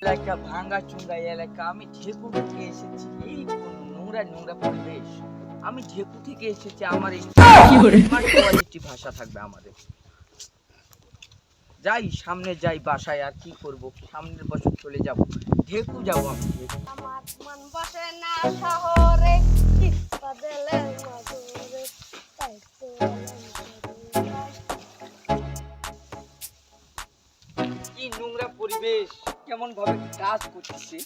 এলাকা ভাঙ্গা চুঙ্গা এলাকা আমি ঢেকু থেকে এসেছি এই নোংরা নোংরা পরিবেশ আমি ঢেকু থেকে এসেছি আমার এই smart ভাষা থাকবে আমাদের যাই সামনে যাই বাসায় আর কি করব সামনের বছর চলে যাব ঢেকু যাব আমি ঢেকু। আমার মন বসে না পরিবেশ কেমন ভাবে কাজ করতেছে।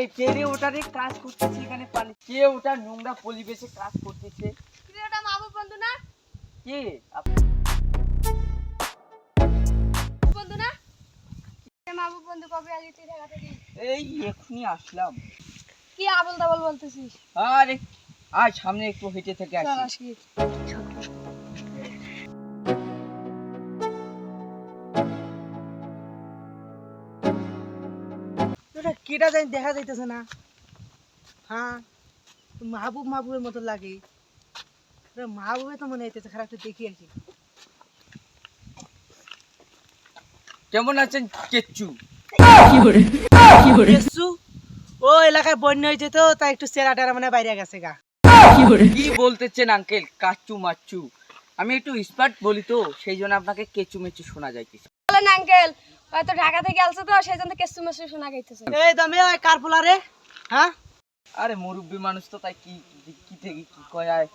এই পেরে ওটারে কাজ করতেছে এখানে পানি। কে ওটা নোংরা পরিবেশে কাজ করতেছে? মাহবুব বন্ধু না? কে? বন্ধু না? মাহবুব বন্ধু কবে আলি তুই ঢাকা থেকে এই আসলাম। কি আবল তাবল বলতেছিস? আরে আয় সামনে একটু হেঁটে থেকে আসি। কেটা জানি দেখা যাইতেছে না। হ্যাঁ মাহবুব মাহবুবের মতো লাগে। মাহবুবে তো মনে হইতেছে খারাপ একটু দেখি কেমন আছেন কেচ্চু ও এলাকায় বন্যা হয়েছে তো তাই একটু সেরা টেরা মানে বাইরে গেছে গা। কি বলতেছেন আঙ্কেল কাচ্চু মাচ্চু আমি একটু স্মার্ট বলি তো সেই জন্য আপনাকে কেচু মেচু শোনা যাইতেছে। বলেন আঙ্কেল হয়তো ঢাকা থেকে আসছে তো সেই জন্য কেসু মেসু শোনা গাইতেছে। এই দামে ওই কার পোলারে হ্যাঁ? আরে মুরব্বী মানুষ তো তাই কি কি- কি থেকে কি কয় আয়।